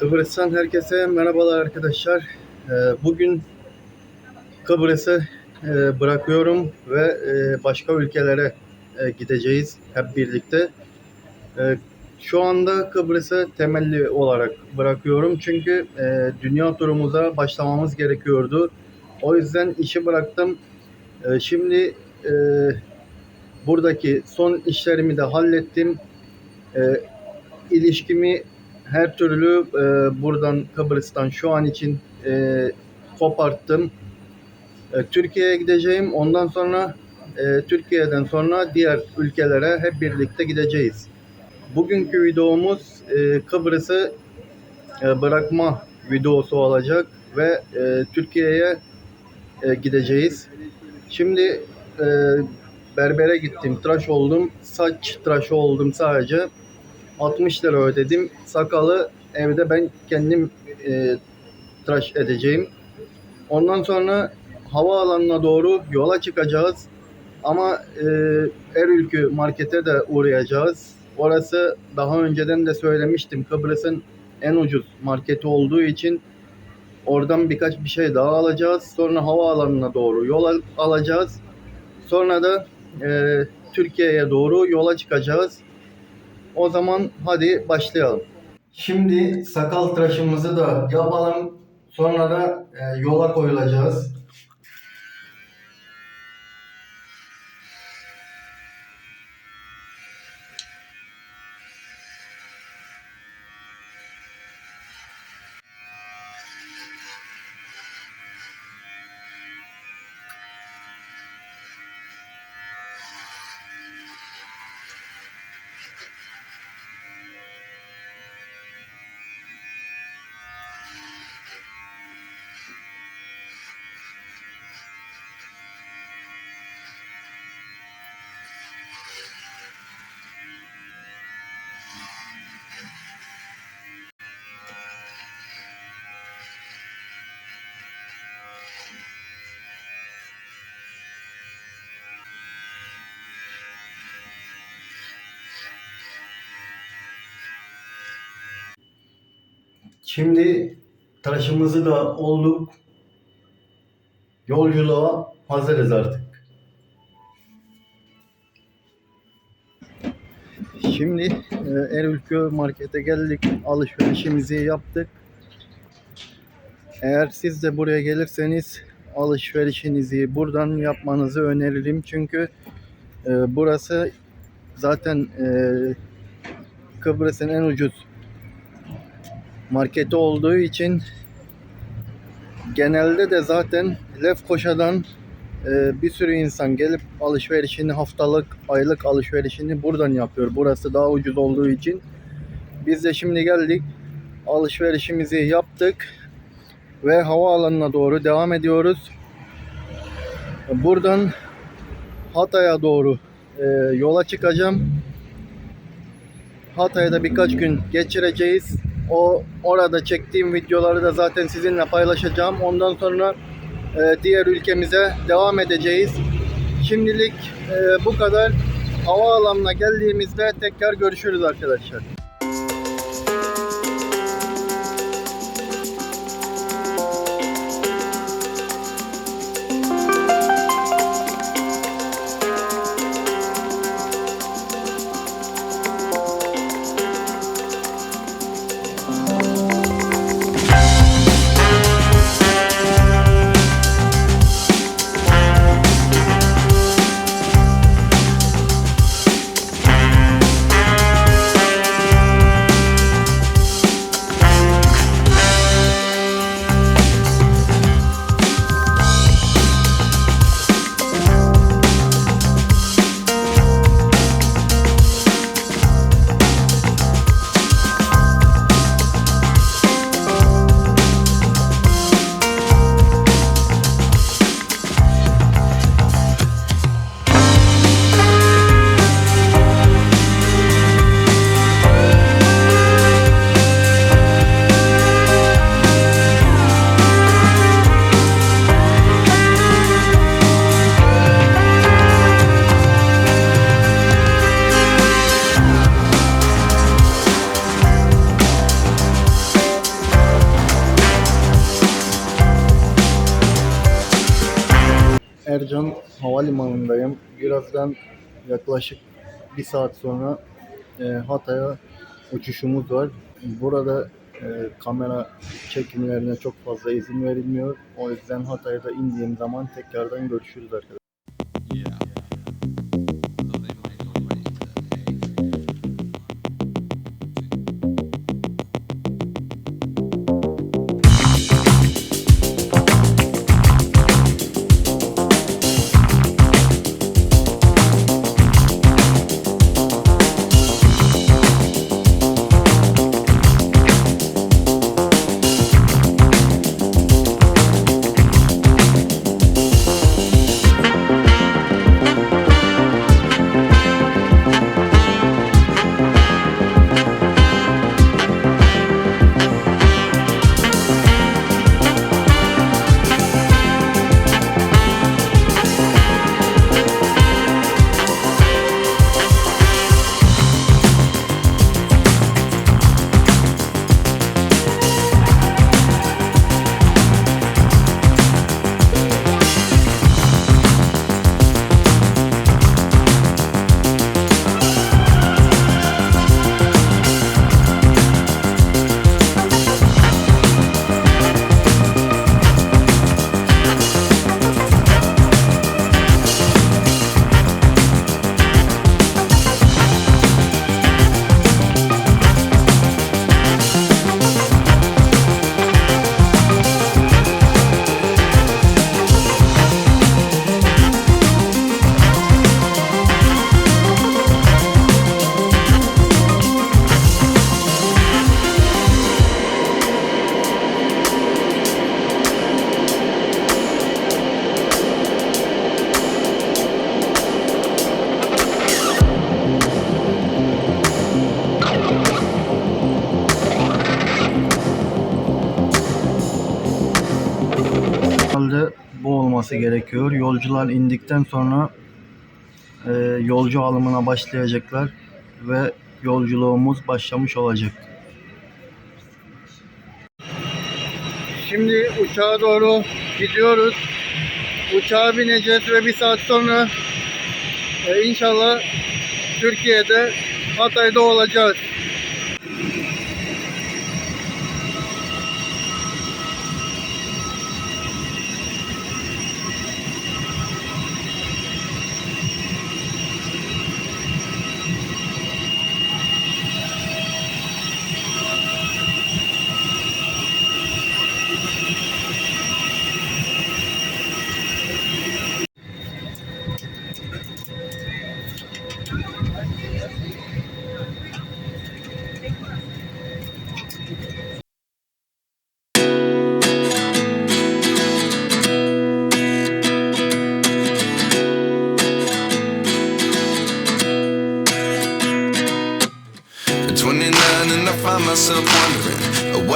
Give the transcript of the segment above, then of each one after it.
Kıbrıs'tan herkese merhabalar arkadaşlar. Ee, Bugün Kıbrıs'ı e, bırakıyorum ve e, başka ülkelere e, gideceğiz hep birlikte. Şu anda Kıbrıs'ı temelli olarak bırakıyorum çünkü dünya turumuza başlamamız gerekiyordu. O yüzden işi bıraktım. Şimdi buradaki son işlerimi de hallettim. İlişkimi her türlü e, buradan Kıbrıs'tan şu an için e, koparttım. E, Türkiye'ye gideceğim. Ondan sonra e, Türkiye'den sonra diğer ülkelere hep birlikte gideceğiz. Bugünkü videomuz e, Kıbrıs'ı e, bırakma videosu olacak ve e, Türkiye'ye e, gideceğiz. Şimdi e, berbere gittim, tıraş oldum. Saç tıraşı oldum sadece. 60 lira ödedim. Sakalı evde ben kendim e, tıraş edeceğim. Ondan sonra havaalanına doğru yola çıkacağız. Ama e, Erülkü markete de uğrayacağız. Orası daha önceden de söylemiştim. Kıbrıs'ın en ucuz marketi olduğu için oradan birkaç bir şey daha alacağız. Sonra havaalanına doğru yol al- alacağız. Sonra da e, Türkiye'ye doğru yola çıkacağız. O zaman hadi başlayalım. Şimdi sakal tıraşımızı da yapalım. Sonra da e, yola koyulacağız. Şimdi tıraşımızı da olduk. Yolculuğa hazırız artık. Şimdi e, Erülkü markete geldik. Alışverişimizi yaptık. Eğer siz de buraya gelirseniz alışverişinizi buradan yapmanızı öneririm. Çünkü e, burası zaten e, Kıbrıs'ın en ucuz marketi olduğu için genelde de zaten Lefkoşa'dan e, bir sürü insan gelip alışverişini haftalık, aylık alışverişini buradan yapıyor. Burası daha ucuz olduğu için. Biz de şimdi geldik. Alışverişimizi yaptık ve havaalanına doğru devam ediyoruz. Buradan Hatay'a doğru e, yola çıkacağım. Hatay'da birkaç gün geçireceğiz. O orada çektiğim videoları da zaten sizinle paylaşacağım. Ondan sonra e, diğer ülkemize devam edeceğiz. Şimdilik e, bu kadar. Havaalanına geldiğimizde tekrar görüşürüz arkadaşlar. Havalimanı'ndayım. Birazdan yaklaşık bir saat sonra e, Hatay'a uçuşumuz var. Burada e, kamera çekimlerine çok fazla izin verilmiyor. O yüzden Hatay'da indiğim zaman tekrardan görüşürüz arkadaşlar. Bu olması gerekiyor. Yolcular indikten sonra e, yolcu alımına başlayacaklar ve yolculuğumuz başlamış olacak. Şimdi uçağa doğru gidiyoruz. Uçağa bineceğiz ve bir saat sonra e, inşallah Türkiye'de Hatay'da olacağız.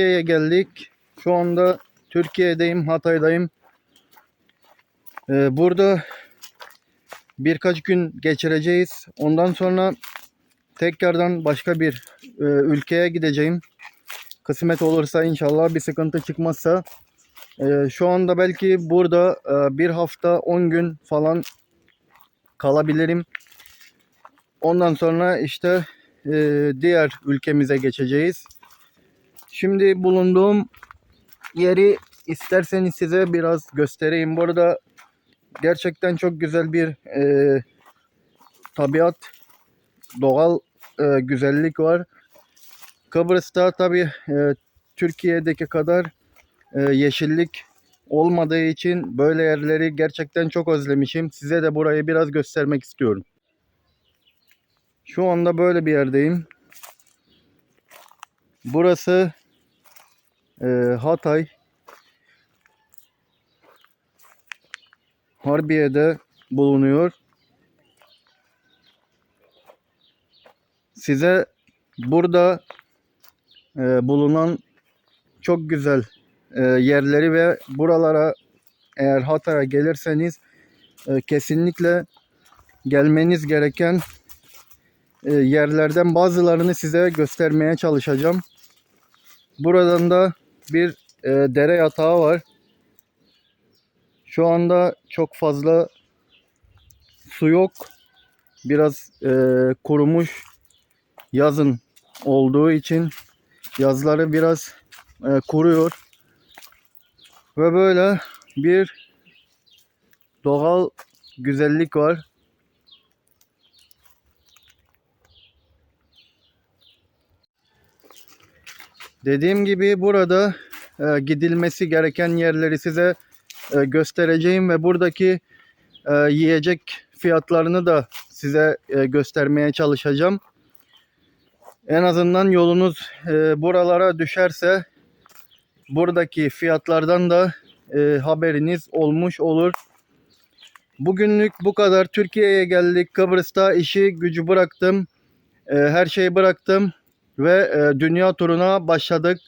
Türkiye'ye geldik. Şu anda Türkiye'deyim, Hatay'dayım. Ee, burada birkaç gün geçireceğiz. Ondan sonra tekrardan başka bir e, ülkeye gideceğim. kısmet olursa inşallah bir sıkıntı çıkmazsa e, şu anda belki burada e, bir hafta 10 gün falan kalabilirim. Ondan sonra işte e, diğer ülkemize geçeceğiz. Şimdi bulunduğum yeri isterseniz size biraz göstereyim. Burada gerçekten çok güzel bir e, tabiat, doğal e, güzellik var. Kıbrıs'ta tabi Türkiye'deki kadar e, yeşillik olmadığı için böyle yerleri gerçekten çok özlemişim. Size de burayı biraz göstermek istiyorum. Şu anda böyle bir yerdeyim. Burası e, Hatay. Harbiye'de bulunuyor. Size burada e, bulunan çok güzel e, yerleri ve buralara eğer Hatay'a gelirseniz e, kesinlikle gelmeniz gereken e, yerlerden bazılarını size göstermeye çalışacağım. Buradan da bir e, dere yatağı var. Şu anda çok fazla su yok. Biraz e, kurumuş yazın olduğu için yazları biraz e, kuruyor. Ve böyle bir doğal güzellik var. Dediğim gibi burada e, gidilmesi gereken yerleri size e, göstereceğim ve buradaki e, yiyecek fiyatlarını da size e, göstermeye çalışacağım. En azından yolunuz e, buralara düşerse buradaki fiyatlardan da e, haberiniz olmuş olur. Bugünlük bu kadar. Türkiye'ye geldik. Kıbrıs'ta işi gücü bıraktım. E, her şeyi bıraktım ve e, dünya turuna başladık.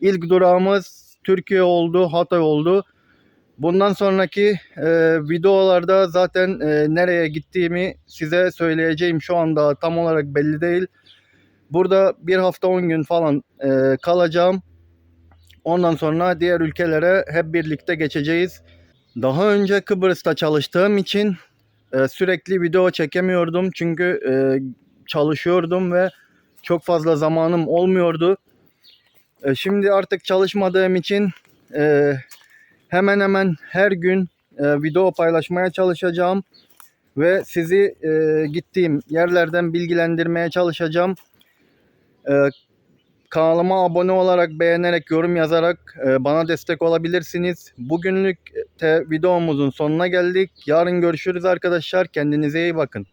İlk durağımız Türkiye oldu, Hatay oldu. Bundan sonraki e, videolarda zaten e, nereye gittiğimi size söyleyeceğim. Şu anda tam olarak belli değil. Burada bir hafta 10 gün falan e, kalacağım. Ondan sonra diğer ülkelere hep birlikte geçeceğiz. Daha önce Kıbrıs'ta çalıştığım için e, sürekli video çekemiyordum. Çünkü e, çalışıyordum ve çok fazla zamanım olmuyordu. E, şimdi artık çalışmadığım için e, hemen hemen her gün e, video paylaşmaya çalışacağım. Ve sizi e, gittiğim yerlerden bilgilendirmeye çalışacağım. E, kanalıma abone olarak, beğenerek, yorum yazarak e, bana destek olabilirsiniz. Bugünlük de videomuzun sonuna geldik. Yarın görüşürüz arkadaşlar. Kendinize iyi bakın.